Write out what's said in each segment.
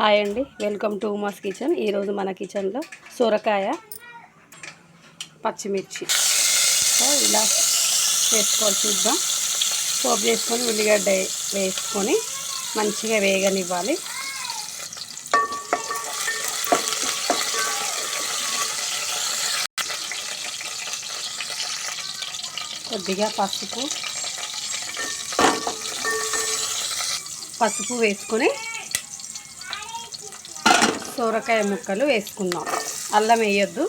Hi అండి. Welcome to Uma's kitchen. ఈరోజు మన కిచెన్లో సొరకాయ పచ్చిమిర్చి. సో ఇలా వేసుకోవాలి చూద్దాం. పోపు చేసుకొని ఉల్లిగడ్డ వేసుకొని మంచిగా వేగనివ్వాలి. కొద్దిగా పసుపు. పసుపు వేసుకొని సోరకాయ ముక్కలు వేసుకుందాం అల్లం వేయొద్దు.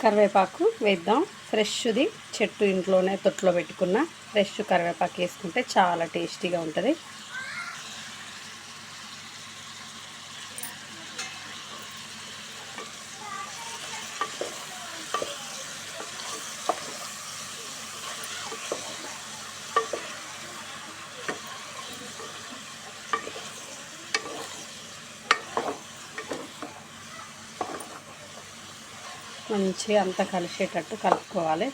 కరివేపాకు వేద్దాం. ఫ్రెష్ది చెట్టు ఇంట్లోనే తొట్టులో పెట్టుకున్న ఫ్రెష్ కరివేపాకు వేసుకుంటే చాలా టేస్టీగా ఉంటుంది. మంచిగా అంతా కలిసేటట్టు కలుపుకోవాలి.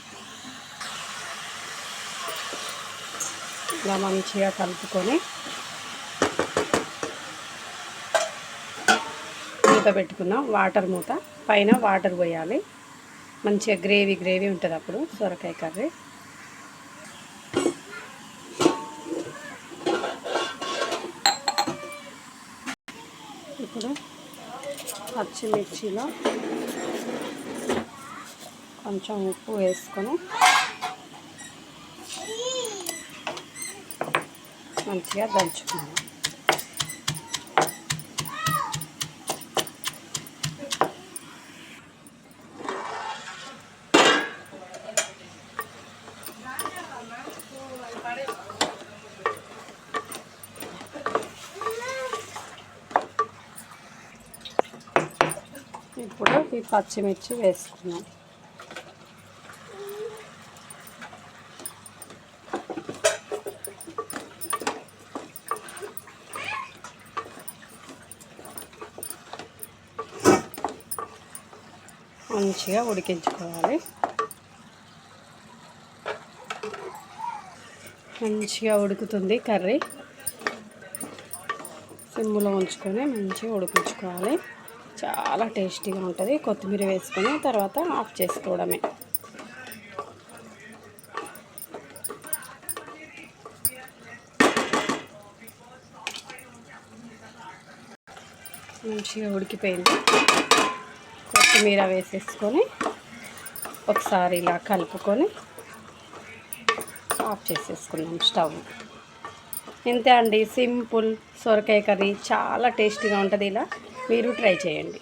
ఇలా మంచిగా కలుపుకొని మూత పెట్టుకుందాం. వాటర్ మూత. పైన వాటర్ పోయాలి. మంచిగా గ్రేవీ గ్రేవీ ఉంటుంది అప్పుడు సొరకాయ కర్రీ. ఇప్పుడు పచ్చిమిర్చిలో కొంచెం ఉప్పు వేసుకొని మంచిగా దంచుకున్నాం ఇప్పుడు ఈ పచ్చిమిర్చి వేసుకున్నాం మంచిగా ఉడికించుకోవాలి. మంచిగా ఉడుకుతుంది కర్రీ. సిమ్లో ఉంచుకొని మంచిగా ఉడికించుకోవాలి. చాలా టేస్టీగా ఉంటుంది. కొత్తిమీర వేసుకొని తర్వాత ఆఫ్ చేసుకోవడమే. మంచిగా ఉడికిపోయింది. కొత్తిమీర వేసేసుకొని ఒకసారి ఇలా కలుపుకొని ఆఫ్ చేసేసుకున్నాం స్టవ్. ఇంతే అండి సింపుల్ సొరకాయ కర్రీ. చాలా టేస్టీగా ఉంటుంది ఇలా. మీరు ట్రై చేయండి.